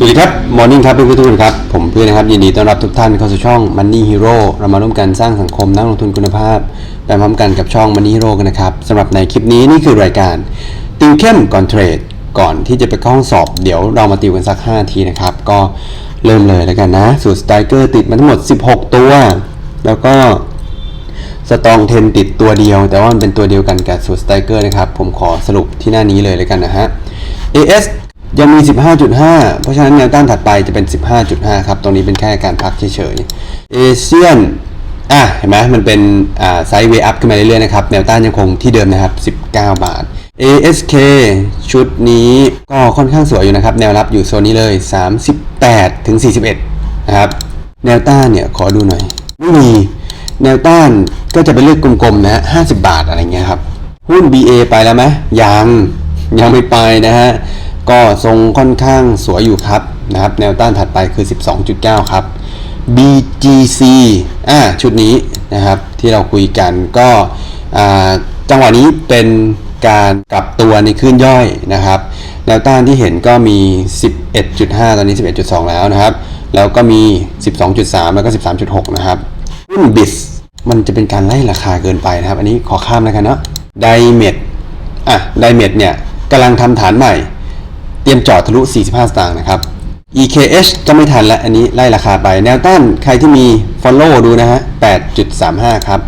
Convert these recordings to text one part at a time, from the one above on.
สวัสดีครับ Morning ครับเพื่อนๆทุกคนครับ ผมเพื่อนนะครับ ยินดีต้อนรับทุกท่านเข้าสู่ช่อง Money Hero เรามาร่วมกันสร้างสังคมนักลงทุนคุณภาพไปพร้อมกันกับช่อง Money Hero กันนะครับสำหรับในคลิปนี้นี่คือรายการ ติวเข้มก่อนเทรด ก่อนที่จะไปเข้าห้องสอบ เดี๋ยวเรามาติวกันสัก 5 ทีนะครับ ก็เริ่มเลยแล้วกันนะ สูตรสไตรเกอร์ติดมาทั้งหมด 16 ตัว แล้วก็สตองเทนติดตัวเดียว แต่ว่ามันเป็นตัวเดียวกันกับสูตรสไตรเกอร์นะครับผมขอสรุปที่หน้านี้เลยเลยกันนะฮะ AS ยังมี 15.5 เพราะฉะนั้นแนวต้านถัดไปจะเป็น 15.5 ครับ ตรงนี้เป็นแค่การพักเฉยๆ เอเชียน อะ เห็นไหมมันเป็นอ่าไซด์เวย์อัพขึ้นมาเรื่อยๆนะครับ แนวต้านยังคงที่เดิมนะครับ 19 บาท ASK ชุดนี้ก็ค่อนข้างสวยอยู่นะครับ แนวรับอยู่โซนนี้เลย 38 ถึง 41 นะครับ แนวต้านเนี่ย ขอดูหน่อย ไม่มี แนวต้านก็จะเป็นเลขกลมๆนะฮะ 50 บาทอะไรเงี้ยครับ หุ้น BA ไปแล้วไหมยัง ยังไม่ไปนะฮะ ก็ทรงค่อนข้างสวยอยู่ครับนะครับ แนวต้านถัดไปคือ 12.9 ครับ BGC อ่าชุดนี้นะครับที่เราคุยกันก็อ่าจังหวะนี้เป็นการกลับตัวในคลื่นย่อยนะครับแนวต้านที่เห็นก็มี 11.5 ตอนนี้ 11.2 แล้วนะครับ แล้วก็มี 12.3 แล้วก็ 13.6 นะครับหุ้นบิสมันจะเป็นการไล่ราคาเกินไปนะครับ อันนี้ขอข้ามแล้วกันเนาะไดเมดอะไดเมดเนี่ยกำลังทำฐานใหม่ เตรียมจอดทะลุ 45 สตางค์นะครับ EKH ก็ไม่ทันแล้วอันนี้ไล่ราคาไปแนวต้านใครที่มี Follow ดูนะฮะ 8.35 ครับ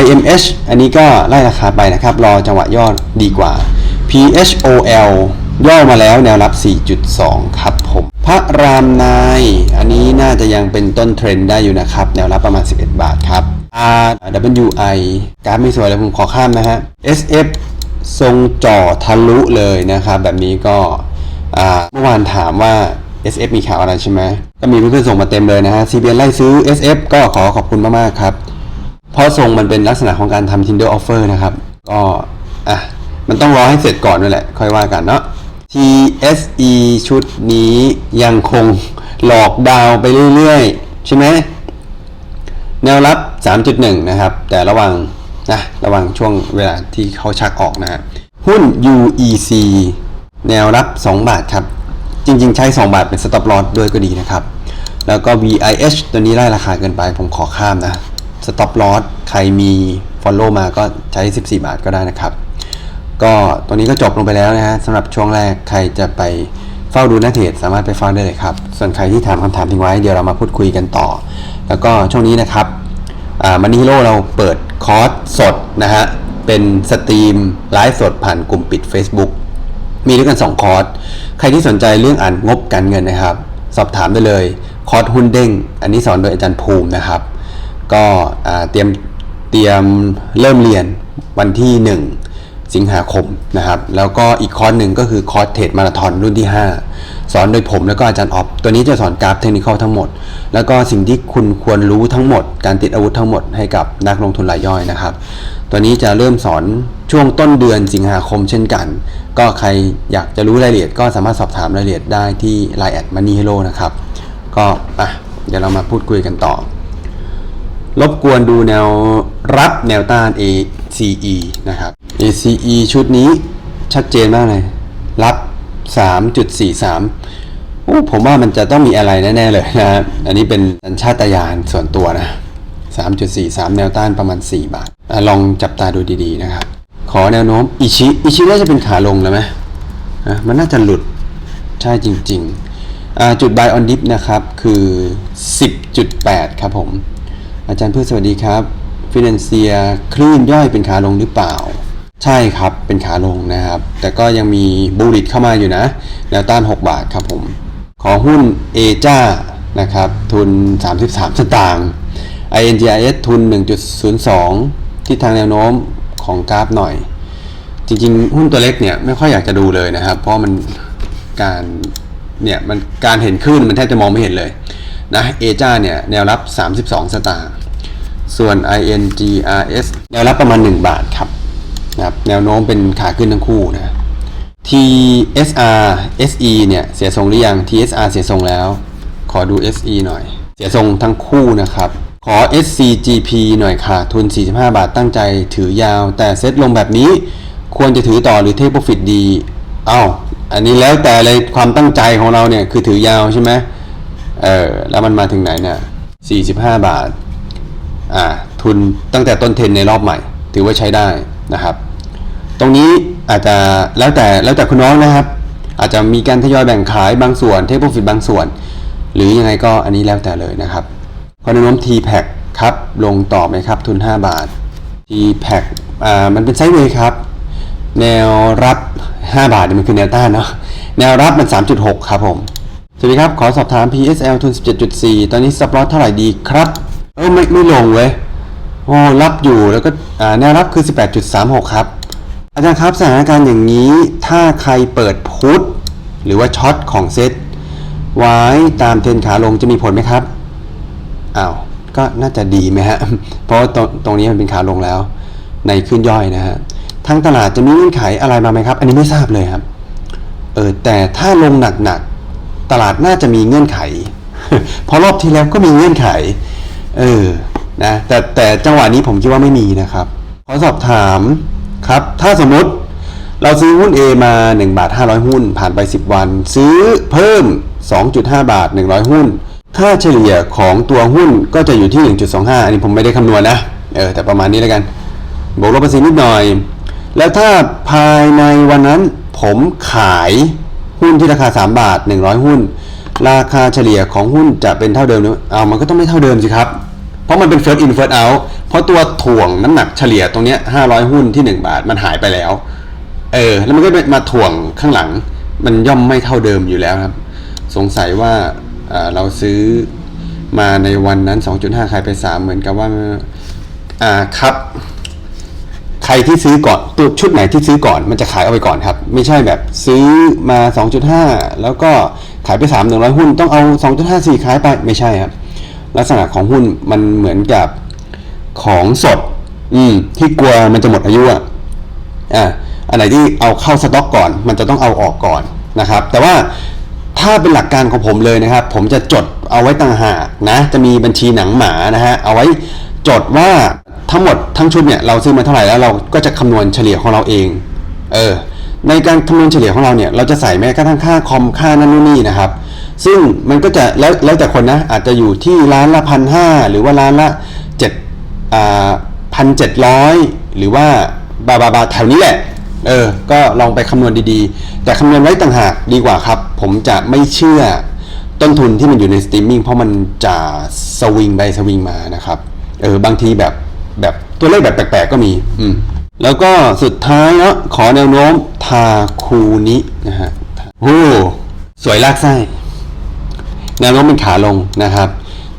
IMH อันนี้ก็ไล่ราคาไปนะครับ รอจังหวะยอดดีกว่า PHOL ย่อมาแล้วแนวรับ 4.2 ครับผม พระรามนาย อันนี้น่าจะยังเป็นต้นเทรนด์ได้อยู่นะครับ แนวรับประมาณ 11 บาทครับ RWI กราฟไม่สวยเลยผมขอข้ามนะฮะ SF ทรงจ่อทะลุเลยนะครับ แบบนี้ก็ เมื่อวานถามว่า SF มีข่าวอะไรใช่ไหมก็มีเพื่อนๆส่งมาเต็มเลยนะฮะ CBN ไล่ซื้อ SF ก็ขอขอบคุณมากๆครับ เพราะทรงมันเป็นลักษณะของการทำ Tinder Offer นะครับ ก็อะมันต้องรอให้เสร็จก่อนด้วยแหละ ค่อยว่ากันเนาะ TSE ชุดนี้ยังคงหลอกดาวไปเรื่อยๆ ใช่ไหม แนวรับ 3.1 นะครับ แต่ระวังนะระวังช่วงเวลาที่เขาชักออกนะฮะหุ้น UEC แนวรับ 2 บาทครับ จริง ๆ ใช้ 2 บาทเป็น stop loss ด้วยก็ดีนะครับ แล้วก็ VIH ตัวนี้ไล่ราคาเกินไปผมขอข้ามนะ stop loss ใครมี follow มาก็ใช้ 14 บาทก็ได้นะครับ ก็ตัวนี้ก็จบลงไปแล้วนะฮะสำหรับช่วงแรกใครจะไปเฝ้าดูหน้าเทรดสามารถไปเฝ้าได้เลยครับ ส่วนใครที่ถามคำถามทิ้งไว้เดี๋ยวเรามาพูดคุยกันต่อ แล้วก็ช่วงนี้นะครับมันนี่ฮีโร่เราเปิดคอร์สสดนะฮะเป็นสตรีมไลฟ์สดผ่านกลุ่มปิด Facebook มีด้วยกัน 2 คอร์ส ใครที่สนใจเรื่องอ่านงบการเงินนะครับ สอบถามได้เลย คอร์สหุ้นเด้ง อันนี้สอนโดยอาจารย์ภูมินะครับ ก็เตรียมเตรียมเริ่มเรียนวันที่ 1 สิงหาคมนะครับ แล้วก็อีกคอร์สหนึ่งก็คือคอร์สเทรดมาราธอนรุ่นที่ 5 สอนโดยผมแล้วก็อาจารย์ออฟตัวนี้จะสอนกราฟเทคนิคทั้งหมด แล้วก็สิ่งที่คุณควรรู้ทั้งหมด การติดอาวุธทั้งหมดให้กับนักลงทุนรายย่อยนะครับ ตัวนี้จะเริ่มสอนช่วงต้นเดือนสิงหาคมเช่นกัน ก็ใครอยากจะรู้รายละเอียดก็สามารถสอบถามรายละเอียดได้ที่ Line แอดมันนี่ฮีโร่นะครับ ก็อะเดี๋ยวเรามาพูดคุยกันต่อ รบกวนดูแนวรับแนวต้าน ACE นะครับ ACE ชุดนี้ชัดเจนมากเลย รับ 3.43โอ้ผมว่ามันจะต้องมีอะไรแน่ ๆ เลยนะฮะอันนี้เป็นสัญชาตญาณส่วนตัวนะ 3.43 แนวต้านประมาณ 4 บาทอลองจับตาดูดีๆนะครับ ขอแนวโน้มอิชิอิชิน่าจะเป็นขาลงแล้วไหมอะมันน่าจะหลุดใช่จริงๆ จุด buy on dip นะครับ คือ 10.8 ครับผม อาจารย์พืชสวัสดีครับฟินแลนเซียคลื่นย่อยเป็นขาลงหรือเปล่า ใช่ครับเป็นขาลงนะครับ แต่ก็ยังมีบูริตเข้ามาอยู่นะ แนวต้าน 6 บาทครับผม ขอหุ้นเอจ้านะครับ ทุน 33 สตางค์ INGIS ทุน 1.02 ที่ทางแนวโน้มของกราฟหน่อย จริงๆ หุ้นตัวเล็กเนี่ยไม่ค่อยอยากจะดูเลยนะครับ เพราะมันการเนี่ยมันการเห็นคลื่นมันแทบจะมองไม่เห็นเลยนะเอจ้าเนี่ยแนวรับ 32 สตางค์ส่วน INGRS แนวรับประมาณ 1 บาทครับนะครับแนวโน้มเป็นขาขึ้นทั้งคู่นะ TSR SE เนี่ยเสียทรงหรือยัง TSR เสียทรงแล้ว ขอดู SE หน่อย เสียทรงทั้งคู่นะครับ ขอ SCGP หน่อยค่ะ ทุน 45 บาทตั้งใจถือยาว แต่เซ็ตลงแบบนี้ควรจะถือต่อหรือเทคโปรฟิตดี เอ้า อันนี้แล้วแต่เลยความตั้งใจของเราเนี่ย คือถือยาวใช่ไหมเออแล้วมันมาถึงไหนเนี่ยสี่สิบาท อ่า ทุนตั้งแต่ต้นเทนในรอบใหม่ ถือว่าใช้ได้นะครับ ตรงนี้อาจจะแล้วแต่แล้วแต่คุณน้องนะครับ อาจจะมีการทยอยแบ่งขายบางส่วนเทคโปรฟิตบางส่วน หรือยังไงก็อันนี้แล้วแต่เลยนะครับ พอแนวโน้ม t p a c ครับ ลงต่อไหมครับ ทุน 5 บาท t p a c อ่า มันเป็นไซด์เวย์ครับ แนวรับ 5 บาทเนี่ยมันคือแนวต้านเนาะ แนวรับมัน 3.6 ครับผม สวัสดีครับ ขอสอบถาม PSL ทุน 17.4 ตอนนี้สปอตเท่าไหร่ดีครับ เออไม่ไม่ลงเว้ย โอ้รับอยู่ แล้วก็ อ่า แนวรับคือ 18.36 ครับ อาจารย์ครับ สถานการณ์อย่างนี้ ถ้าใครเปิดพุทหรือว่าช็อตของเซตไว้ตามเทรนขาลงจะมีผลไหมครับ อ้าวก็น่าจะดีไหมฮะ เพราะว่าตรงตรงนี้มันเป็นขาลงแล้ว ในขึ้นย่อยนะฮะทางตลาดจะมีเงื่อนไขอะไรมาไหมครับ อันนี้ไม่ทราบเลยครับ เออแต่ถ้าลงหนักๆตลาดน่าจะมีเงื่อนไข เพราะรอบที่แล้วก็มีเงื่อนไข เออนะแต่แต่จังหวะนี้ผมคิดว่าไม่มีนะครับ ขอสอบถามครับ ถ้าสมมติเราซื้อหุ้น A มา 1 บาท 500 หุ้น ผ่านไป 10 วัน ซื้อเพิ่ม 2.5 บาท 100 หุ้น ค่าเฉลี่ยของตัวหุ้นก็จะอยู่ที่ 1.25 อันนี้ผมไม่ได้คำนวณนะ เออ แต่ประมาณนี้แล้วกัน บวกลบภาษีนิดหน่อย แล้วถ้าภายในวันนั้นผมขายหุ้นที่ราคา 3 บาท 100 หุ้น ราคาเฉลี่ยของหุ้นจะเป็นเท่าเดิมหรือเอามันก็ต้องไม่เท่าเดิมสิครับ เพราะมันเป็น first in first out เพราะตัวถ่วงน้ำหนักเฉลี่ยตรงนี้ 500 หุ้นที่ 1 บาทมันหายไปแล้ว เออ แล้วมันก็มาถ่วงข้างหลัง มันย่อมไม่เท่าเดิมอยู่แล้วครับ สงสัยว่า เราซื้อมาในวันนั้น 2.5 ขายไป 3 เหมือนกับว่าอ่าครับ ใครที่ซื้อก่อนตัวชุดไหนที่ซื้อก่อนมันจะขายเอาไปก่อนครับ ไม่ใช่แบบซื้อมา 2.5 แล้วก็ขายไป 3 100 หุ้นต้องเอา 2.5 4 ขายไปไม่ใช่ครับ ลักษณะของหุ้นมันเหมือนกับของสด อืม ที่กลัวมันจะหมดอายุอะอ่าอันไหนที่เอาเข้าสต็อกก่อน มันจะต้องเอาออกก่อนนะครับ แต่ว่า ถ้าเป็นหลักการของผมเลยนะครับ ผมจะจดเอาไว้ต่างหากนะ จะมีบัญชีหนังหมานะฮะ เอาไว้จดว่าทั้งหมดทั้งชุดเนี่ยเราซื้อมาเท่าไหร่แล้วเราก็จะคำนวณเฉลี่ยของเราเอง เออ ในการคำนวณเฉลี่ยของเราเนี่ย เราจะใส่แม้กระทั่งค่าคอมค่านั่นนู่นนี่นะครับ ซึ่งมันก็จะแล้วแล้วแต่คนนะ อาจจะอยู่ที่ร้านละพันห้าหรือว่าร้านละเจ็ดอ่าพันเจ็ดร้อยหรือว่าบาบาบาแถวนี้แหละ เออ ก็ลองไปคำนวณดีๆ แต่คำนวณไว้ต่างหากดีกว่าครับ ผมจะไม่เชื่อต้นทุนที่มันอยู่ในสตรีมมิ่งเพราะมันจะสวิงไปสวิงมานะครับ เออบางทีแบบแบบตัวเลขแบบแปลกๆก็มี อืม แล้วก็สุดท้ายเนาะขอแนวโน้มทาคูนินะฮะโอ้สวยลากไส้แนวโน้มเป็นขาลงนะครับ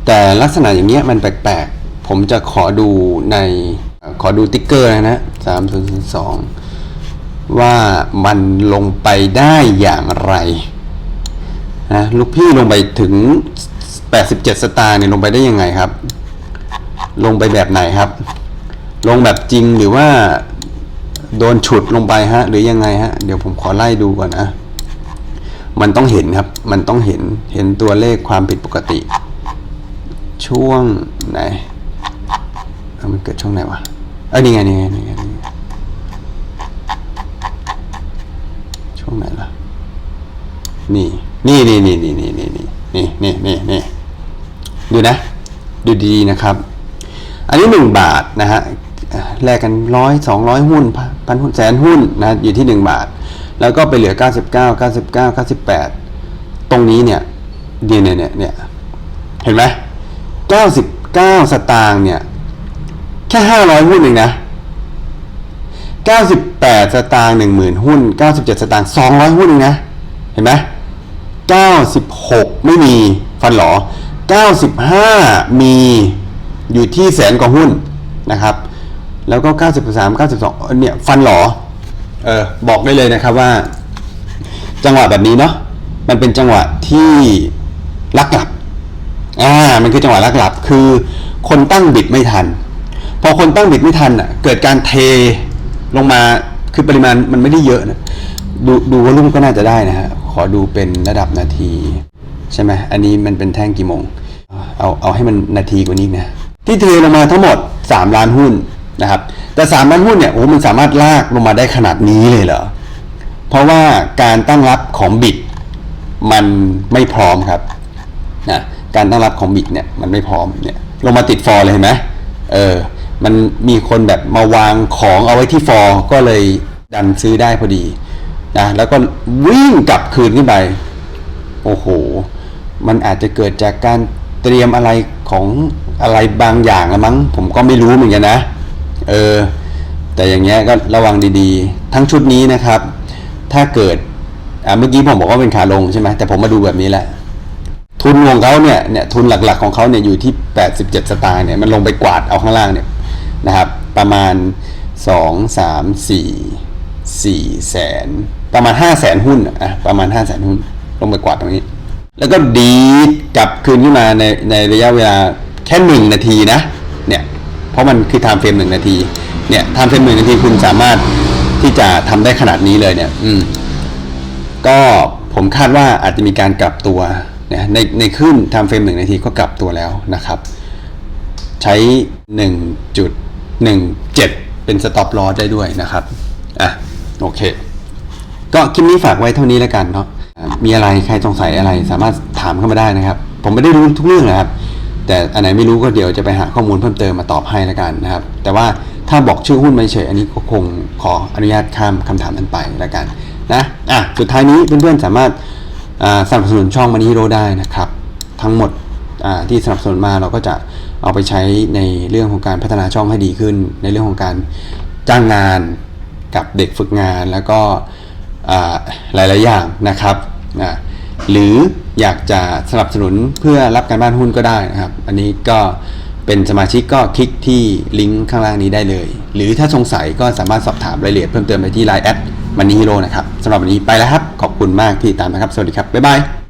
แต่ลักษณะอย่างเงี้ยมันแปลกๆ ผมจะขอดูในขอดูติ๊กเกอร์นะสามศูนย์สอง ว่ามันลงไปได้อย่างไรนะลูกพี่ลงไปถึง 87 สตาร์เนี่ยลงไปได้ยังไงครับ ลงไปแบบไหนครับ ลงแบบจริงหรือว่าโดนฉุดลงไปฮะ หรือยังไงฮะ เดี๋ยวผมขอไล่ดูก่อนนะ มันต้องเห็นครับ มันต้องเห็นเห็นตัวเลขความผิดปกติ ช่วงไหนมันเกิดช่วงไหนวะเอ้ยนี่ไงนี่ไงนี่ไงนี่ไง ช่วงไหนล่ะ นี่ นี่นี่นี่นี่นี่นี่นี่นี่นี่นี่ดูนะ ดูดีๆนะครับ อันนี้หนึ่งบาทนะฮะแลกกันร้อยสองร้อยหุ้นพันหุ้นแสนหุ้นนะอยู่ที่หนึ่งบาท แล้วก็ไปเหลือเก้าสิบเก้าเก้าสิบเก้าเก้าสิบแปดตรงนี้เนี่ยเนี่ยเนี่ยเนี่ยเนี่ยเห็นไหมเก้าสิบเก้าสตางค์เนี่ย แค่ห้าร้อยหุ้นเองนะ เก้าสิบแปดสตางค์หนึ่งหมื่นหุ้นเก้าสิบเจ็ดสตางค์สองร้อยหุ้นนะ เห็นไหมเก้าสิบหกไม่มีฟันหลอเก้าสิบห้ามีอยู่ที่แสนกว่าหุ้นนะครับ แล้วก็ 93 92 เนี่ย ฟันหลอเออบอกได้เลยนะครับว่า จังหวะแบบนี้เนาะมันเป็นจังหวะที่ลักหลับอ่ามันคือจังหวะลักหลับ คือคนตั้งบิดไม่ทัน พอคนตั้งบิดไม่ทันอะเกิดการเท ลงมาคือปริมาณมันไม่ได้เยอะนะดูดูวอลุ่มก็น่าจะได้นะฮะขอดูเป็นระดับนาที ใช่ไหมอันนี้มันเป็นแท่งกี่โมง เอาเอาให้มันนาทีกว่านี้นะที่เทลงมาทั้งหมด 3 ล้านหุ้นนะครับ แต่ 3 ล้านหุ้นเนี่ยโอ้มันสามารถลากลงมาได้ขนาดนี้เลยเหรอ เพราะว่าการตั้งรับของบิตมันไม่พร้อมครับนะการตั้งรับของบิตเนี่ยมันไม่พร้อมเนี่ยลงมาติดฟอร์เลยเห็นไหมเออ มันมีคนแบบมาวางของเอาไว้ที่ฟอร์ก็เลยดันซื้อได้พอดีนะแล้วก็วิ่งกลับคืนขึ้นไป โอ้โห มันอาจจะเกิดจากการเตรียมอะไรของอะไรบางอย่างละมั้ง ผมก็ไม่รู้เหมือนกันนะ เออ แต่อย่างเงี้ยก็ระวังดีๆ ทั้งชุดนี้นะครับ ถ้าเกิดเมื่อกี้ผมบอกว่าเป็นขาลงใช่ไหมแต่ผมมาดูแบบนี้แหละทุนของเขาเนี่ยเนี่ยทุนหลักๆของเขาเนี่ยอยู่ที่ 87 สตางค์เนี่ยมันลงไปกวาดเอาข้างล่างเนี่ย นะครับ ประมาณ 2 3 4 4แสนประมาณ5แสนหุ้นอะอะประมาณ5แสนหุ้น ลงไปกวาดตรงนี้ แล้วก็ดีดกลับคืนขึ้นมาในในระยะเวลาแค่หนึ่งนาทีนะเนี่ยเพราะมันคือไทม์เฟรมหนึ่งนาทีเนี่ยไทม์เฟรมหนึ่งนาทีคุณสามารถที่จะทำได้ขนาดนี้เลยเนี่ยอืมก็ผมคาดว่าอาจจะมีการกลับตัวนะในในขึ้นไทม์เฟรมหนึ่งนาทีก็กลับตัวแล้วนะครับ ใช้ 1.17 เป็นสต็อปลอได้ด้วยนะครับ อะ โอเค ก็คลิปนี้ฝากไว้เท่านี้แล้วกันเนาะมีอะไรใครสงสัยอะไรสามารถถามเข้ามาได้นะครับ ผมไม่ได้รู้ทุกเรื่องนะครับ แต่อันไหนไม่รู้ก็เดี๋ยวจะไปหาข้อมูลเพิ่มเติมมาตอบให้แล้วกันนะครับ แต่ว่าถ้าบอกชื่อหุ้นไม่เฉยอันนี้ก็คงขออนุญาตข้ามคำถามนั้นไปแล้วกันนะอะสุดท้ายนี้เพื่อนๆสามารถสนับสนุนช่องมัน n ี Hero ได้นะครับ ทั้งหมด ที่สนับสนุนมาเราก็จะเอาไปใช้ในเรื่องของการพัฒนาช่องให้ดีขึ้น ในเรื่องของการจ้างงานกับเด็กฝึกงานแล้วก็หลาย ๆ อย่างนะครับหรืออยากจะสนับสนุนเพื่อรับการบ้านหุ้นก็ได้นะครับ อันนี้ก็เป็นสมาชิกก็คลิกที่ลิงก์ข้างล่างนี้ได้เลย หรือถ้าสงสัยก็สามารถสอบถามรายละเอียดเพิ่มเติมไปที่ Line แอดมันนี่ฮีโร่นะครับสำหรับวันนี้ไปแล้วครับ ขอบคุณมากที่ตามนะครับ สวัสดีครับ บ๊ายบาย